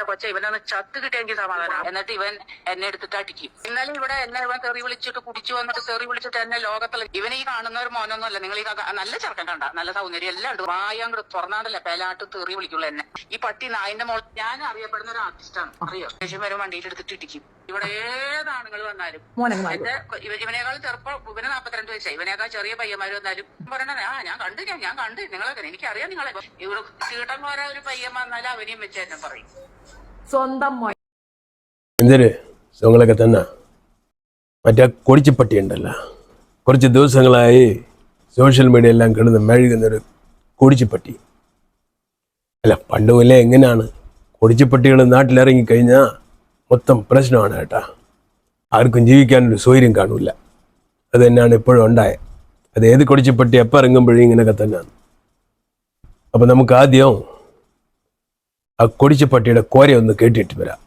എന്റെ കൊച്ച ഇവനൊന്ന് ചത്ത് കിട്ടിയെങ്കിൽ സമാധാനം. എന്നിട്ട് ഇവൻ എന്നെ എടുത്തിട്ട് അടിക്കും. ഇന്നലെ ഇവിടെ എന്നെ ഇവൻ തെറി വിളിച്ചിട്ട് കുടിച്ചു വന്നിട്ട് തെറി വിളിച്ചിട്ട് എന്നെ ലോകത്തിൽ ഇവനെ ഈ കാണുന്ന ഒരു മോനൊന്നുമല്ല. നിങ്ങൾ ഈ നല്ല ചെറുക്കൻ കണ്ട. നല്ല സൗന്ദര്യം. എല്ലാം ഉണ്ട്. വായം കൂടെ തുറന്നാണ്ടല്ലേ? പേലാട്ട് തെറി വിളിക്കുള്ളൂ എന്നെ. ഈ പട്ടി നായിന്റെ മോൾ ഞാൻ അറിയപ്പെടുന്ന ഒരു ആർട്ടിസ്റ്റാണ്. അറിയോ? ശേഷം വരും വണ്ടിയിൽ എടുത്തിട്ട് ഇടിക്കും. ഇവിടെ ഏതാണുങ്ങൾ വന്നാലും. മോനങ്ങ് മാറി. എന്റെ ഇവ- ഇവനേക്കാൾ ചെറുപ്പം ഇവനെ നാപ്പത്തിരണ്ട് വയസ്സായി. ഇവനേക്കാൾ ചെറിയ പയ്യന്മാർ വന്നാലും പറയണേ ആ ഞാൻ കണ്ടു ഞാൻ കണ്ടു. നിങ്ങളെ എനിക്കറിയാം നിങ്ങളെ. ഇവിടെ ചീട്ടം പോരാ ഒരു പയ്യൻ വന്നാലും അവനെയും വെച്ച് തന്നെ പറയും. സ്വന്തം തന്നെ? മറ്റേ കൊടിച്ചപ്പട്ടി ഉണ്ടല്ലോ. കുറച്ച് ദിവസങ്ങളായി സോഷ്യൽ മീഡിയ എല്ലാം കിടന്ന് മെഴുകുന്നൊരു കൊടിച്ചപ്പട്ടി. അല്ല പണ്ട് മുതലേ എങ്ങനെയാണ് കൊടിച്ചപ്പട്ടികൾ നാട്ടിലിറങ്ങിക്കഴിഞ്ഞാൽ മൊത്തം പ്രശ്നമാണ് കേട്ടാ. ആർക്കും ജീവിക്കാനൊരു സൗകര്യം കാണൂല. അത് തന്നെയാണ് ഇപ്പോഴും ഉണ്ടായത് അത് ഏത് കൊടിച്ചപ്പട്ടി എപ്പോൾ ഇറങ്ങുമ്പോഴും ഇങ്ങനെയൊക്കെ തന്നെയാണ് അപ്പം നമുക്ക് ആദ്യം ആ കൊടിച്ചുപട്ടിയുടെ കോര ഒന്ന് കേട്ടിട്ട് വരാം.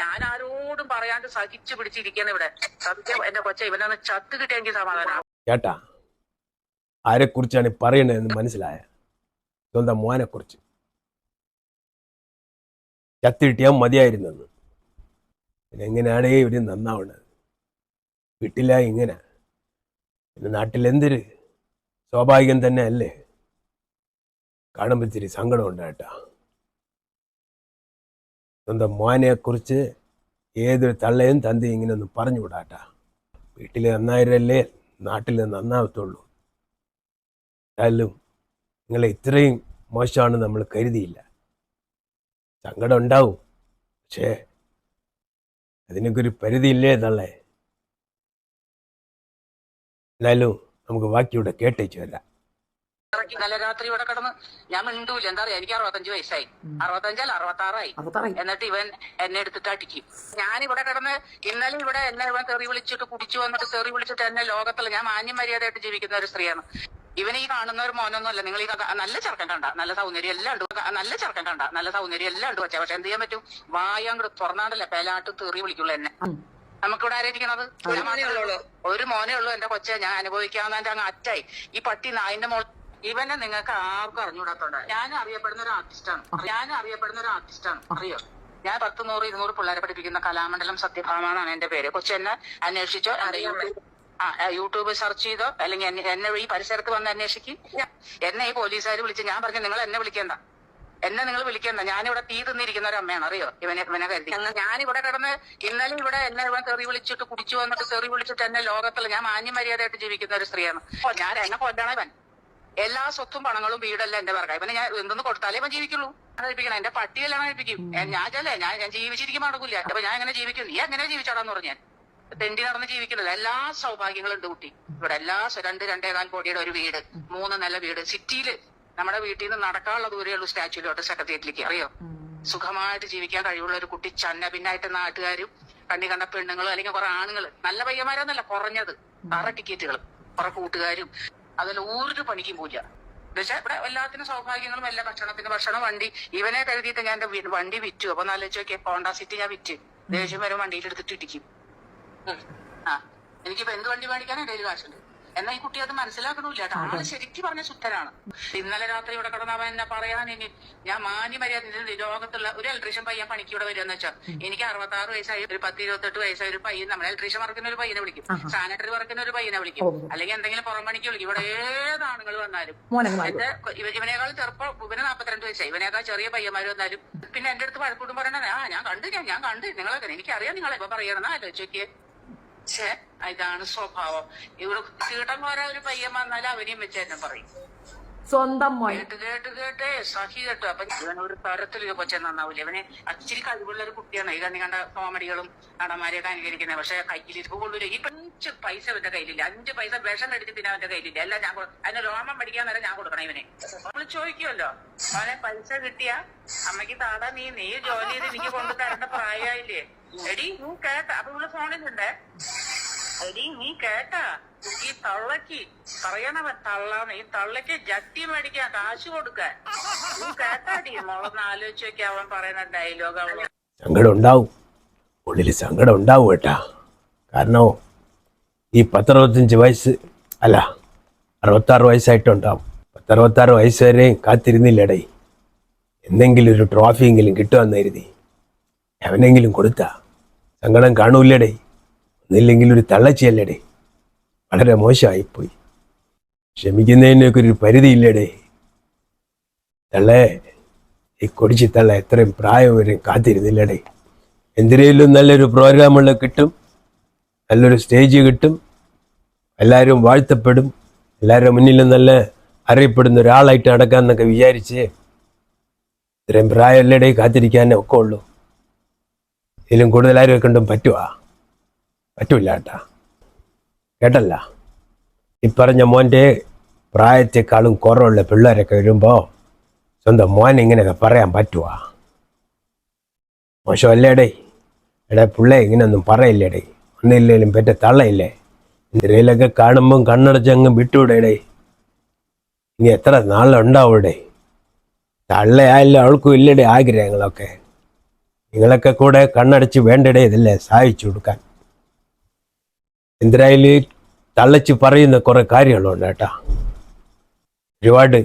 ഞാൻ ആരോടും പറയാണ്ട് സഹിച്ചു പിടിച്ചിരിക്കുന്ന ഇവിടെ. സത്യം എന്റെ കൊച്ച ഇവനൊന്ന് ചത്ത് കിട്ടിയെങ്കിൽ സമാധാനം. കേട്ടാ ആരെക്കുറിച്ചാണ് പറയണതെന്ന് മനസ്സിലായ? സ്വന്തം മോനെക്കുറിച്ച്? ചത്തിട്ടിയാൽ മതിയായിരുന്നെന്ന്. പിന്നെ എങ്ങനെയാണ് ഇവർ നന്നാവണത്? വീട്ടില ഇങ്ങനെ. പിന്നെ നാട്ടിൽ എന്തൊരു സ്വാഭാവികം തന്നെ അല്ലേ? കാണുമ്പോൾ ഇച്ചിരി സങ്കടമുണ്ട് കേട്ടാ സ്വന്തം മോനെക്കുറിച്ച് ഏതൊരു തള്ളയും തന്തി ഇങ്ങനെ ഒന്ന് പറഞ്ഞുകൂടാട്ടാ വീട്ടിൽ നന്നായിരല്ലേ? നാട്ടിൽ നന്നാവത്തുള്ളൂ. എന്നാലും നിങ്ങളെ ഇത്രയും മോശമാണ് നമ്മൾ കരുതിയില്ല. സങ്കടം ഉണ്ടാവും. പക്ഷേ അതിനൊക്കെ ഒരു പരിധിയില്ലേ തള്ളേ? എന്നാലും നമുക്ക് ബാക്കിയുടെ കേട്ടേച്ചു വരാം. ഇറക്കി. ഇവിടെ കിടന്ന് ഞാൻ മിണ്ടൂല എന്താ പറയാ എനിക്ക് അറുപത്തഞ്ച് വയസ്സായി അറുപത്തഞ്ചല്ല അറുപത്താറായി. അറുപത്താറായി എന്നിട്ട് ഇവൻ എന്നെ എടുത്തിട്ട് അടിക്കും. ഞാൻ ഇവിടെ കിടന്ന് ഇന്നലെ ഇവിടെ എന്നെ ഇവൻ തെറി വിളിച്ചിട്ട് കുടിച്ചു വന്നിട്ട് തെറി വിളിച്ചിട്ട് എന്നെ ലോകത്തിൽ ഞാൻ മാന്യം മര്യാദയായിട്ട് ജീവിക്കുന്ന ഒരു സ്ത്രീയാണ്. ഇവനെ ഈ കാണുന്ന ഒരു മോനൊന്നുമല്ല. നിങ്ങൾ ഈ നല്ല ചെറുക്കൻ കണ്ട. നല്ല സൗന്ദര്യം എല്ലാം ഉണ്ട്. നല്ല ചെറുക്കൻ കണ്ട. നല്ല സൗന്ദര്യം എല്ലാം ഉണ്ട് പക്ഷെ പക്ഷെ എന്ത് ചെയ്യാൻ പറ്റും? വായ അങ്ങോട്ട് തുറന്നാണ്ടല്ലേ പേലാട്ട് തെറി വിളിക്കുള്ളൂ എന്നെ. നമുക്കിവിടെ ആരായിരിക്കണത് ഒരു മോനേ ഉള്ളൂ. ഒരു മോനേ ഉള്ളൂ എന്റെ കൊച്ചെ. ഞാൻ അനുഭവിക്കാവുന്ന അങ്ങ് അറ്റായി. ഈ പട്ടി നായിന്റെ മോൾ ഇവനെ നിങ്ങൾക്ക് ആർക്കും അറിഞ്ഞുകൂടാത്തോണ്ട. ഞാൻ അറിയപ്പെടുന്ന ഒരു ആർട്ടിസ്റ്റാണ് ഞാൻ അറിയപ്പെടുന്ന ഒരു ആർട്ടിസ്റ്റാണ് അറിയോ? ഞാൻ പത്ത് നൂറ് ഇരുന്നൂറ് പിള്ളേരെ പഠിപ്പിക്കുന്ന കലാമണ്ഡലം സത്യഭാമ എന്നാണ് എന്റെ പേര്. കൊച്ചു എന്നെ അന്വേഷിച്ചോ? ആ യൂട്യൂബ് സെർച്ച് ചെയ്തോ? അല്ലെങ്കിൽ എന്നെ- ഈ പരിസരത്ത് വന്ന് അന്വേഷിക്കും. എന്നെ ഈ പോലീസുകാർ വിളിച്ച് ഞാൻ പറഞ്ഞു നിങ്ങൾ എന്നെ വിളിക്കേണ്ട. എന്നെ നിങ്ങൾ വിളിക്കണ്ട. ഞാനിവിടെ തീ തിന്നിരിക്കുന്ന ഒരു അമ്മയാണ്. അറിയോ? ഇവനെ ഇവനെ കരുതി. ഞാനിവിടെ കിടന്ന് ഇന്നലെ ഇവിടെ എന്നെ ഇവൻ തെറി വിളിച്ചിട്ട് കുടിച്ചു വന്നിട്ട് തെറി വിളിച്ചിട്ട് എന്നെ ലോകത്തിൽ ഞാൻ മാന്യമര്യാദയായിട്ട് ജീവിക്കുന്ന ഒരു സ്ത്രീയാണ്. ഞാൻ എന്നെ കൊല്ലണ ഇവൻ. എല്ലാ സ്വത്തും പണങ്ങളും വീടെല്ലാം എന്റെ പറക്കാം ഇവനെ ഞാൻ എന്തെന്ന് കൊടുത്താലേ ഇവൻ ജീവിക്കുള്ളൂ. കഴിപ്പിക്കണം എന്റെ പട്ടിയെല്ലാം കഴിപ്പിക്കും. ഞാൻ ചെല്ലേ? ഞാൻ ഞാൻ ജീവിച്ചിരിക്കുമ്പോൾ നടക്കില്ല അപ്പൊ ഞാൻ എങ്ങനെ ജീവിക്കും? നീ അങ്ങനെ ജീവിച്ചാടാന്ന് പറഞ്ഞു ഞാൻ. തെണ്ടി നടന്ന് ജീവിക്കുന്നത് എല്ലാ സൗഭാഗ്യങ്ങളും ഉണ്ട് കുട്ടി. ഇവിടെ എല്ലാ രണ്ട് രണ്ട് രണ്ടേകാൽ കോടിയുടെ ഒരു വീട്. മൂന്ന് നില വീട്. സിറ്റിയിൽ നമ്മുടെ വീട്ടിൽ നിന്ന് നടക്കാനുള്ള ദൂരെയുള്ള സ്റ്റാച്യൂലോട്ട് സെക്രട്ടേറിയറ്റിലേക്ക്. അറിയോ? സുഖമായിട്ട് ജീവിക്കാൻ കഴിവുള്ള ഒരു കുട്ടി. ചന്ന പിന്നായിട്ട് നാട്ടുകാരും കണ്ണി കണ്ട പെണ്ണുങ്ങളും അല്ലെങ്കിൽ കുറെ ആണുങ്ങൾ നല്ല പയ്യന്മാരൊന്നല്ല കുറഞ്ഞത്. തറ ടിക്കറ്റുകൾ കുറെ കൂട്ടുകാരും. അതിൽ ഒരു പണിക്കും പൂജ. എന്നുവെച്ചാൽ ഇവിടെ എല്ലാത്തിനും സൗഭാഗ്യങ്ങളും എല്ലാ ഭക്ഷണത്തിന് ഭക്ഷണം വണ്ടി. ഇവനെ കരുതിയിട്ട് ഞാൻ എന്റെ വണ്ടി വിറ്റു. അപ്പൊ നല്ല നോക്കിയ ഹോണ്ട സിറ്റി ഞാൻ വിറ്റ്. ദേഷ്യം വരെ വണ്ടിയിൽ എടുത്തിട്ട് ഇടിക്കും. ആ. എനിക്കിപ്പോ എന്ത് വണ്ടി മേടിക്കാനും? കയ്യിൽ കാശുണ്ട്. എന്നാ ഈ കുട്ടി അത് മനസ്സിലാക്കണമില്ല. ആൾ ശരിക്കും പറഞ്ഞ ശുദ്ധരാണ്. ഇന്നലെ രാത്രി ഇവിടെ കിടന്നവൻ എന്നെ പറയാൻ ഇനി ഞാൻ മാന്യ മര്യാദ ഇത് ലോകത്തുള്ള ഒരു ഇലക്ട്രീഷ്യൻ പയ്യൻ പണിക്ക് ഇവിടെ വരുമെന്ന് വെച്ചാൽ എനിക്ക് അറുപത്തി ആറ് വയസ്സായി ഒരു പത്ത് ഇരുപത്തെട്ട് വയസ്സായ ഒരു പയ്യൻ നമ്മൾ ഇലക്ട്രീഷ്യൻ വർക്കുന്ന ഒരു പയ്യനെ വിളിക്കും. സാനിറ്ററി വർക്കുന്ന ഒരു പയ്യനെ വിളിക്കും. അല്ലെങ്കിൽ എന്തെങ്കിലും പുറം പണിക്ക് വിളിക്കും. ഇവിടെ ഏത് ആണുങ്ങൾ വന്നാലും. എന്റെ ഇവനേക്കാൾ ചെറുപ്പം ഇവന് നാപ്പത്തിരണ്ട് വയസ്സായി. ഇവനേക്കാൾ ചെറിയ പയ്യന്മാർ വന്നാലും. പിന്നെ എന്റെ അടുത്ത് വഴക്കൂട്ടും പറയണേ ആ ഞാൻ കണ്ടു ഞാൻ ഞാൻ കണ്ടു. നിങ്ങളൊക്കെ എനിക്കറിയാം നിങ്ങളെ. ഇപ്പൊ പറയണമെന്ന് ആലോചിക്കേ ഛേ ഇതാണ് സ്വഭാവം. ഇവിടെ കീടം പോരാ ഒരു പയ്യൻ വന്നാൽ അവനെയും വെച്ച് തന്നെ പറയും. സ്വന്തം കേട്ട് കേട്ട് കേട്ടേ. സഹി കേട്ടു. അപ്പൊ ഇവൻ ഒരു തരത്തിൽ ഇത് കൊച്ചൻ നന്നാവില്ല ഇവനെ അച്ചിരി കഴിവുള്ള ഒരു കുട്ടിയാണ്. ഈ കണ്ണി കണ്ട കോമഡികളും നടന്മാരെയൊക്കെ അനുകരിക്കുന്നത് പക്ഷെ ഇത് കൊള്ളൂല. ഈ അഞ്ച് പൈസ അവന്റെ കയ്യിലില്ല. അഞ്ച് പൈസ വിഷം കടിച്ച് പിന്നെ അവന്റെ കയ്യിലില്ല. എല്ലാം ഞാൻ അതിന് രോമം പഠിക്കാൻ നേരം ഞാൻ കൊടുക്കണം ഇവനെ. നമ്മൾ ചോദിക്കുമല്ലോ അവനെ പൈസ കിട്ടിയ? അമ്മയ്ക്ക് താടാ നീ. നീ ജോലി ചെയ്ത് എനിക്ക് കൊണ്ടു തരേണ്ട പ്രായമായില്ലേ? എടി നീ കേട്ട അപ്പൊ ഇവിടെ ഫോണിലുണ്ടേ. എടി നീ കേട്ടാ? ഈ തള്ളക്ക് പറയണവൻ തള്ളാന്ന്. ഈ തള്ളക്ക് ജട്ടി മേടിക്കാൻ കാശ് കൊടുക്കാൻ. നീ കേട്ടാടി മോളൊന്ന് ആലോചിച്ച് നോക്കി അവൻ പറയുന്ന ഡയലോഗ് അവൾ സങ്കടം ഉണ്ടാവും. ഉള്ളിൽ സങ്കടം ഉണ്ടാവും കേട്ടാ കാരണം ഈ പത്തറുപത്തഞ്ച് വയസ്സ് അല്ല അറുപത്താറ് വയസ്സായിട്ടുണ്ടാവും. പത്തറുപത്താറ് വയസ്സ് വരെയും കാത്തിരുന്നില്ലടേ എന്തെങ്കിലും ഒരു ട്രോഫിയെങ്കിലും കിട്ടുമെന്ന് കരുതി. അവനെങ്കിലും കൊടുത്താ. സങ്കടം കാണൂല്ലടേ ഒന്നില്ലെങ്കിൽ ഒരു തള്ളച്ചിയല്ലടേ. വളരെ മോശമായിപ്പോയി. ക്ഷമിക്കുന്നതിനൊക്കെ ഒരു പരിധിയില്ലടേ. തള്ളേ ഈ കൊടിച്ചി തള്ള എത്രയും പ്രായം വരെ കാത്തിരുന്നില്ലടേ. എന്തിനേലും നല്ലൊരു പ്രോഗ്രാമുള്ള കിട്ടും. നല്ലൊരു സ്റ്റേജ് കിട്ടും. എല്ലാവരും വാഴ്ത്തപ്പെടും. എല്ലാവരുടെ മുന്നിലും നല്ല അറിയപ്പെടുന്ന ഒരാളായിട്ട് നടക്കാമെന്നൊക്കെ വിചാരിച്ച് ഇത്രയും പ്രായമല്ലടേ കാത്തിരിക്കാനേ ഒക്കെ ഉള്ളൂ. ഇതിലും കണ്ടും കൊണ്ടും പറ്റുവാ? പറ്റൂല കേട്ടാ. കേട്ടല്ല. ഈ പറഞ്ഞ മോന്റെ പ്രായത്തെക്കാളും കുറവുള്ള പിള്ളേരൊക്കെ വരുമ്പോൾ സ്വന്തം മോൻ ഇങ്ങനെയൊക്കെ പറയാൻ പറ്റുവാ. മോശമല്ലേടേ എടാ പിള്ളേ ഇങ്ങനെയൊന്നും പറയില്ലേടേ. ഒന്നില്ലേലും പെറ്റ തള്ളയില്ലേ. എന്തിനേലൊക്കെ കാണുമ്പം കണ്ണടച്ചങ്ങ് വിട്ടുവിടേടേ. ഇനി എത്ര നാളുണ്ടാവൂടെ. തള്ളയായാലും അവൾക്കും ഇല്ലടേ ആഗ്രഹങ്ങളൊക്കെ. നിങ്ങളൊക്കെ കൂടെ കണ്ണടച്ച് വേണ്ടടേ ഇതല്ലേ സഹായിച്ചു കൊടുക്കാൻ. എന്തിനായാലും തള്ളച്ച് പറയുന്ന കുറെ കാര്യങ്ങളുണ്ട് കേട്ടാ. ഒരുപാട്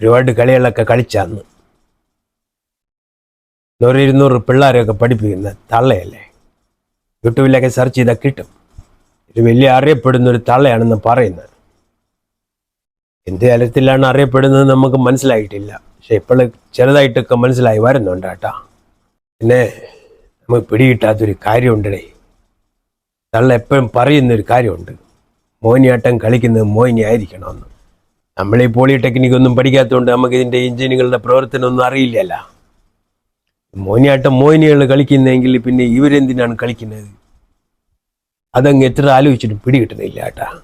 ഒരുപാട് കളികളൊക്കെ കളിച്ചാന്ന്. നൂറ് ഇരുന്നൂറ് പിള്ളേരെയൊക്കെ പഠിപ്പിക്കുന്ന തള്ളയല്ലേ? യൂട്യൂബിലൊക്കെ സെർച്ച് ചെയ്താൽ കിട്ടും. ഒരു വലിയ അറിയപ്പെടുന്ന ഒരു തള്ളയാണെന്ന് പറയുന്നത്. എന്ത് തലത്തിലാണ് അറിയപ്പെടുന്നത് നമുക്ക് മനസ്സിലായിട്ടില്ല. പക്ഷെ ഇപ്പോൾ ചെറുതായിട്ടൊക്കെ മനസ്സിലായി വരുന്നുണ്ട് കേട്ടാ. പിന്നെ നമുക്ക് പിടികിട്ടാത്തൊരു കാര്യമുണ്ടേ തള്ള എപ്പോഴും പറയുന്നൊരു കാര്യമുണ്ട്. മോഹിനിയാട്ടം കളിക്കുന്നത് മോഹിനി ആയിരിക്കണമെന്ന്. നമ്മൾ ഈ പോളിടെക്നിക് ഒന്നും പഠിക്കാത്തതുകൊണ്ട് നമുക്ക് ഇതിന്റെ എഞ്ചിനുകളുടെ പ്രവർത്തനമൊന്നും അറിയില്ലല്ല. മോഹിനിയാട്ടം മോഹിനികൾ കളിക്കുന്നതെങ്കിൽ പിന്നെ ഇവരെന്തിനാണ് കളിക്കുന്നത്? അതങ്ങ് എത്ര ആലോചിച്ചിട്ടും പിടികിട്ടുന്നില്ല കേട്ടാ.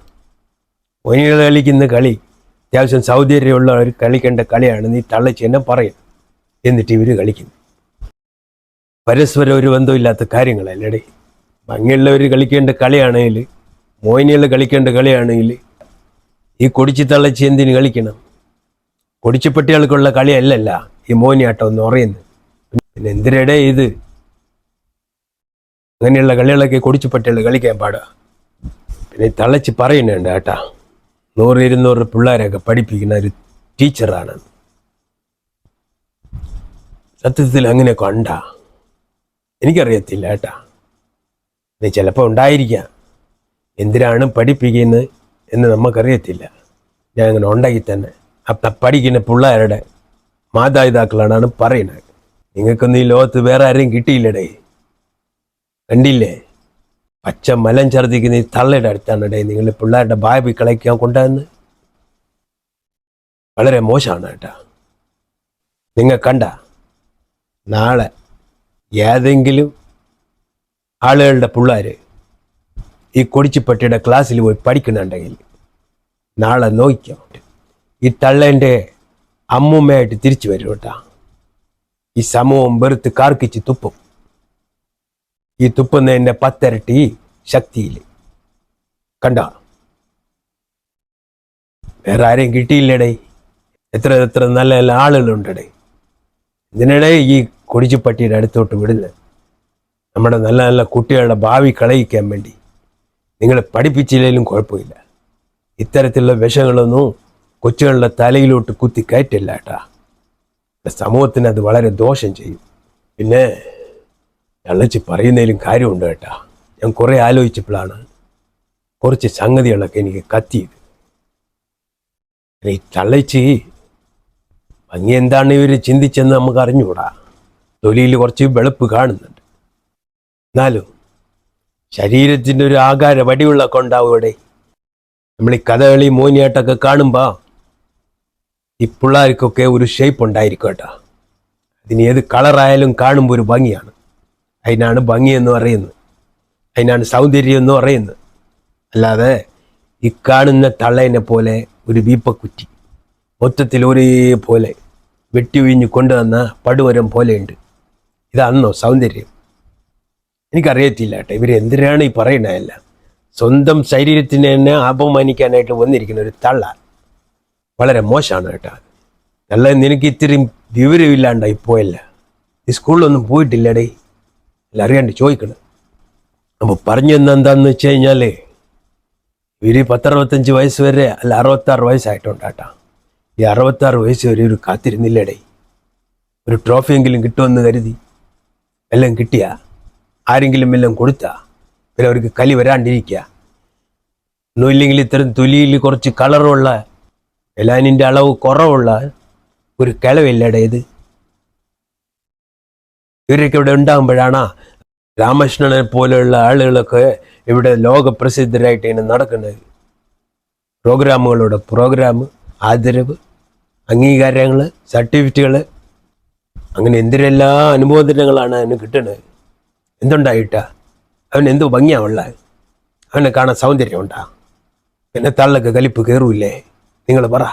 മോഹിനികൾ കളിക്കുന്ന കളി അത്യാവശ്യം ഒരു കളിക്കേണ്ട കളിയാണ് നീ തള്ളച്ചെന്നെ പറയും. എന്നിട്ട് ഇവർ കളിക്കുന്നു. പരസ്പരം ഒരു ബന്ധമില്ലാത്ത കാര്യങ്ങളല്ലേടേ ഭംഗിയുള്ളവർ കളിക്കേണ്ട കളിയാണെങ്കിൽ മോഹിനികൾ കളിക്കേണ്ട കളിയാണെങ്കിൽ ഈ കൊടിച്ചു തള്ളച്ച് എന്തിന് കളിക്കണം? കൊടിച്ചുപട്ടികൾക്കുള്ള കളിയല്ലല്ല ഈ മോഹിനിയാട്ടം എന്ന് പറയുന്നത്. പിന്നെ എന്തിനടേ ഇത്? അങ്ങനെയുള്ള കളികളൊക്കെ കൊടിച്ചുപട്ടികൾ കളിക്കാൻ പാടുക പിന്നെ തള്ളച്ച് പറയുന്നുണ്ട് കേട്ടാ നൂറ് ഇരുന്നൂറ് പിള്ളേരൊക്കെ പഠിപ്പിക്കുന്ന ഒരു ടീച്ചറാണ്. സത്യത്തിൽ അങ്ങനെയൊക്കെ ഉണ്ടാ എനിക്കറിയത്തില്ല കേട്ടാ. ഇത് ചിലപ്പോൾ ഉണ്ടായിരിക്കാം. എന്തിനാണ് പഠിപ്പിക്കുന്നത് എന്ന് നമുക്കറിയത്തില്ല. ഞാൻ അങ്ങനെ ഉണ്ടാക്കി തന്നെ. അപ്പം പഠിക്കുന്ന പിള്ളേരുടെ മാതാപിതാക്കളാണ് പറയുന്നത്. നിങ്ങൾക്കൊന്നും ഈ ലോകത്ത് വേറെ ആരെയും കിട്ടിയില്ലടേ. കണ്ടില്ലേ? പച്ച മലം ഛർദ്ദിക്കുന്ന ഈ തള്ളയുടെ അടുത്താണ് ഡേ നിങ്ങൾ പിള്ളേരുടെ ഭാവി കളയ്ക്കാൻ കൊണ്ടുവന്ന്. വളരെ മോശമാണ് കേട്ടാ. നിങ്ങൾ കണ്ട? നാളെ ഏതെങ്കിലും ആളുകളുടെ പിള്ളേർ ഈ കൊടിച്ചിപ്പട്ടിയുടെ ക്ലാസ്സിൽ പോയി പഠിക്കുന്നുണ്ടെങ്കിൽ നാളെ നോക്കിക്കോ ഈ തള്ളേന്റെ അമ്മൂമ്മയായിട്ട് തിരിച്ചു വരും കേട്ടാ. ഈ സമൂഹം വെറുത്ത് കാർക്കിച്ച് തുപ്പും. ഈ തുപ്പുന്നതിന്റെ പത്തരട്ടി ശക്തിയിൽ കണ്ട? വേറെ ആരെയും കിട്ടിയില്ലടേ? എത്ര എത്ര നല്ല നല്ല ആളുകളുണ്ടടേ ഇതിനിടെ ഈ കൊടിച്ചുപട്ടിയുടെ അടുത്തോട്ട് വിടുന്നത്? നമ്മുടെ നല്ല നല്ല കുട്ടികളുടെ ഭാവി കളയിക്കാൻ വേണ്ടി. നിങ്ങളെ പഠിപ്പിച്ചില്ലെങ്കിലും കുഴപ്പമില്ല. ഇത്തരത്തിലുള്ള വിഷങ്ങളൊന്നും കൊച്ചുകളുടെ തലയിലോട്ട് കുത്തി കയറ്റില്ല കേട്ടാ. സമൂഹത്തിന് അത് വളരെ ദോഷം ചെയ്യും. പിന്നെ തള്ളച്ച് പറയുന്നതിലും കാര്യമുണ്ട് കേട്ടാ. ഞാൻ കുറേ ആലോചിച്ചപ്പോഴാണ് കുറച്ച് സംഗതികളൊക്കെ എനിക്ക് കത്തിയത്. ഈ തള്ളച്ചി ഭംഗി എന്താണ് ഇവർ ചിന്തിച്ചെന്ന് നമുക്ക് അറിഞ്ഞുകൂടാ. തൊലിയിൽ കുറച്ച് വെളുപ്പ് കാണുന്നുണ്ട്. എന്നാലും ശരീരത്തിന്റെ ഒരു ആകാര വടിയുള്ള ഉണ്ടാവും ഇവിടെ. നമ്മൾ ഈ കഥകളി മോനിയാട്ടൊക്കെ കാണുമ്പോൾ ഈ പിള്ളേർക്കൊക്കെ ഒരു ഷേപ്പ് ഉണ്ടായിരിക്കും കേട്ടോ. അതിന് ഏത് കളറായാലും കാണുമ്പോൾ ഒരു ഭംഗിയാണ്. അതിനാണ് എന്ന് പറയുന്നത്. അതിനാണ് സൗന്ദര്യം എന്ന് പറയുന്നത്. അല്ലാതെ ഈ കാണുന്ന തള്ളേനെ പോലെ ഒരു വീപ്പക്കുറ്റി മൊത്തത്തിൽ ഒരേപോലെ വെട്ടി ഉഴിഞ്ഞ് കൊണ്ടുവന്ന പടുവരം പോലെയുണ്ട്. ഇതാണോ സൗന്ദര്യം. എനിക്കറിയത്തില്ല കേട്ടോ. ഇവർ എന്തിനാണ് ഈ പറയണതെല്ലാം സ്വന്തം ശരീരത്തിനെ തന്നെ അപമാനിക്കാനായിട്ട് വന്നിരിക്കുന്ന ഒരു തള്ള. വളരെ മോശമാണ് കേട്ടോ. തള്ള നിനക്ക് ഇത്തിരി വിവരമില്ലാണ്ടായി പോയല്ല. ഈ സ്കൂളിലൊന്നും പോയിട്ടില്ലടേ. അല്ല അറിയാണ്ട് ചോദിക്കണം. അപ്പോൾ പറഞ്ഞു തന്നെ എന്താന്ന് വെച്ച് കഴിഞ്ഞാൽ ഇവർ പത്തറുപത്തഞ്ച് വയസ്സ് വരെ അല്ല അറുപത്താറ് വയസ്സായിട്ടുണ്ട് കേട്ടോ. ഈ അറുപത്താറ് വയസ്സ് വരെ ഒരു കാത്തിരുന്നില്ലടേ. ഒരു ട്രോഫിയെങ്കിലും കിട്ടുമെന്ന് കരുതി. എല്ലാം കിട്ടിയ? ആരെങ്കിലും എല്ലാം കൊടുത്താ? പിന്നെ അവർക്ക് കലി വരാണ്ടിരിക്കുക ഒന്നുമില്ലെങ്കിൽ ഇത്തരം തൊലിയിൽ കുറച്ച് കളറുള്ള എലാനിന്റെ അളവ് കുറവുള്ള ഒരു കിളവില്ലടേ ഇത്. ഇവരൊക്കെ ഇവിടെ ഉണ്ടാകുമ്പോഴാണ് രാമകൃഷ്ണനെ പോലെയുള്ള ആളുകളൊക്കെ ഇവിടെ ലോകപ്രസിദ്ധരായിട്ട് ഇങ്ങനെ നടക്കുന്നത്. പ്രോഗ്രാമുകളുടെ പ്രോഗ്രാം ആദരവ് അംഗീകാരങ്ങൾ സർട്ടിഫിക്കറ്റുകൾ അങ്ങനെ എന്തിനെല്ലാം അനുമോദനങ്ങളാണ് അതിന് കിട്ടുന്നത്. എന്തുണ്ടായിട്ടാ? അവൻ എന്തോ ഭംഗിയാവുള്ള അവനെ കാണാൻ സൗന്ദര്യമുണ്ടാ പിന്നെ തള്ളക്ക് കലിപ്പ് കയറൂല്ലേ നിങ്ങൾ പറ.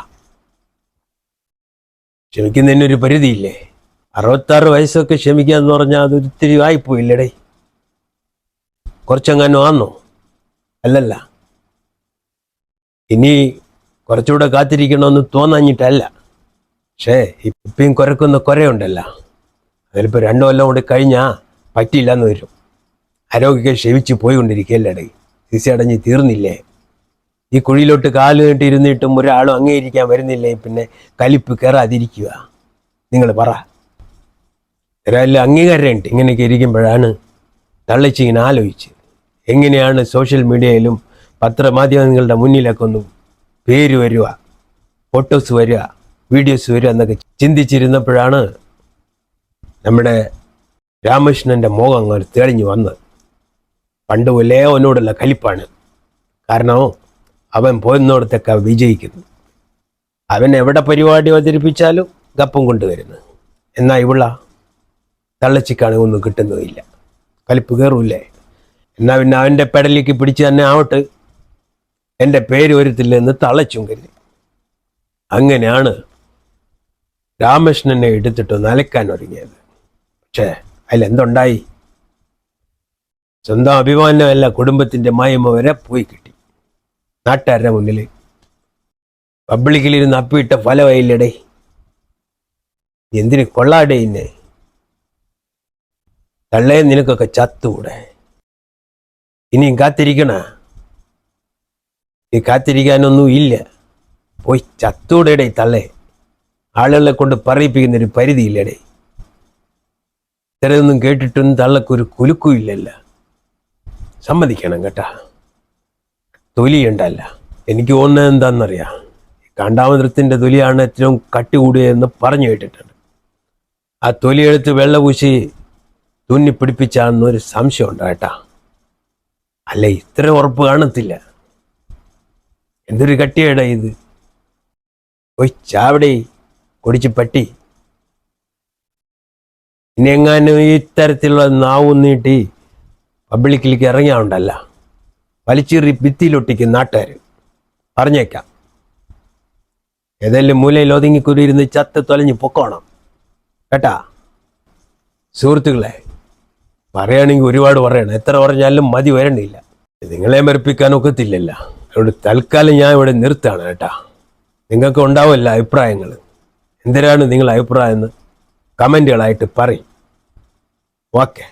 ക്ഷമിക്കുന്നതിനൊരു പരിധിയില്ലേ? അറുപത്താറ് വയസ്സൊക്കെ ക്ഷമിക്കുക എന്ന് പറഞ്ഞാൽ അത് ഒത്തിരി ആയിപ്പോയില്ലടേ. കുറച്ചെങ്ങാനും ആന്നോ? അല്ലല്ല. ഇനി കുറച്ചുകൂടെ കാത്തിരിക്കണമെന്ന് തോന്നാഞ്ഞിട്ടല്ല. പക്ഷേ ഇപ്പം കുരക്കുന്ന കുരയുണ്ടല്ലോ. അതിലിപ്പോൾ രണ്ടു കൊല്ലം കൂടി കഴിഞ്ഞാൽ പറ്റിയില്ലെന്ന് വരും. ആരോഗ്യം ക്ഷമിച്ച് പോയിക്കൊണ്ടിരിക്കുകയല്ലേ സിസി അടഞ്ഞ് തീർന്നില്ലേ? ഈ കുഴിയിലോട്ട് കാൽ നീട്ടി ഇരുന്നിട്ടും ഒരാളും അംഗീകരിക്കാൻ വരുന്നില്ലേ? പിന്നെ കലിപ്പ് കയറാതിരിക്കുക. നിങ്ങൾ പറ. ഒരാളിൽ അംഗീകാരമുണ്ട്. ഇങ്ങനെയൊക്കെ ഇരിക്കുമ്പോഴാണ് തള്ളിച്ച് ഇങ്ങനെ ആലോചിച്ച്. എങ്ങനെയാണ് സോഷ്യൽ മീഡിയയിലും പത്രമാധ്യമങ്ങളുടെ മുന്നിലൊക്കെ ഒന്ന് പേര് വരിക ഫോട്ടോസ് വരിക വീഡിയോസ് വരിക എന്നൊക്കെ ചിന്തിച്ചിരുന്നപ്പോഴാണ് നമ്മുടെ രാമകൃഷ്ണന്റെ മോഹം അങ്ങ് തെളിഞ്ഞു വന്ന്. പണ്ട് ഒലേ കലിപ്പാണ്. കാരണം അവൻ പോയിന്നോടത്തൊക്കെ വിജയിക്കുന്നു. അവൻ എവിടെ പരിപാടി അവതരിപ്പിച്ചാലും ഗപ്പം കൊണ്ടുവരുന്നു. എന്നാൽ ഇവിള തള്ളച്ചിക്കാണ് ഒന്നും കിട്ടുന്നതില്ല. കലിപ്പ് കയറൂലേ എന്നാൽ പിന്നെ അവന്റെ പെടലിക്ക് പിടിച്ച് തന്നെ ആവട്ട്. എന്റെ പേര് വരുത്തില്ലെന്ന് തളച്ചും കരുതി. അങ്ങനെയാണ് രാമകൃഷ്ണനെ എടുത്തിട്ട് നലക്കാൻ ഒരുങ്ങിയത്. പക്ഷേ അതിലെന്തുണ്ടായി? സ്വന്തം അഭിമാനമല്ല കുടുംബത്തിന്റെ മയമ വരെ പോയി കിട്ടി. നാട്ടുകാരുടെ മുന്നിൽ പബ്ലിക്കിലിരുന്ന് അപ്പിയിട്ട ഫലമായില്ലടേ എന്തിന് കൊള്ളാടേ ഇന്നെ? തള്ളേ നിനക്കൊക്കെ ചത്തുകൂടെ? ഇനിയും കാത്തിരിക്കണ? നീ കാത്തിരിക്കാനൊന്നും ഇല്ല. പോയി ചത്തൂടെടേ തള്ളേ. ആളുകളെ കൊണ്ട് പറയിപ്പിക്കുന്നൊരു പരിധിയില്ലടേ. ഇത്തരമൊന്നും കേട്ടിട്ടൊന്നും തള്ളക്കൊരു കുലുക്കും ഇല്ലല്ല. സമ്മതിക്കണം കേട്ടാ. തൊലിയുണ്ടല്ല എനിക്ക് തോന്നുന്നത് എന്താണെന്നറിയാം കാണ്ടാമൃതത്തിന്റെ തൊലിയാണ് ഏറ്റവും കട്ടി കൂടിയതെന്ന് പറഞ്ഞു കേട്ടിട്ടുണ്ട്. ആ തൊലിയെടുത്ത് വെള്ളപൂശി തുന്നി സംശയം ഉണ്ട് കേട്ടാ. അല്ല ഇത്ര ഉറപ്പ് കാണത്തില്ല. എന്തൊരു കട്ടിയേടാ ഇത്? പോയി ചാവിടെ കൊടിച്ച് പട്ടി. ഇനി എങ്ങാനും ഈ തരത്തിലുള്ള നാവും നീട്ടി പബ്ലിക്കിലേക്ക് ഇറങ്ങിയാണ്ടല്ല വലിച്ചെറി ഭിത്തിയിലൊട്ടിക്കും നാട്ടുകാർ പറഞ്ഞേക്കാം. ഏതെങ്കിലും മൂലയിൽ ഒതുങ്ങിക്കുരിയിരുന്ന് ചത്ത് തൊലഞ്ഞ് പൊക്കോണം. കേട്ടാ? സുഹൃത്തുക്കളെ പറയുകയാണെങ്കിൽ ഒരുപാട് പറയണം. എത്ര പറഞ്ഞാലും മതി വരണ്ടില്ല നിങ്ങളെ മരപ്പിക്കാൻ ഒക്കത്തില്ലല്ല. അതുകൊണ്ട് തൽക്കാലം ഞാൻ ഇവിടെ നിർത്താണ് കേട്ടാ. നിങ്ങൾക്ക് ഉണ്ടാവുമല്ല അഭിപ്രായങ്ങൾ എന്തിനാണ് നിങ്ങളുടെ അഭിപ്രായം എന്ന് കമന്റുകളായിട്ട് പറയും. ഓക്കെ.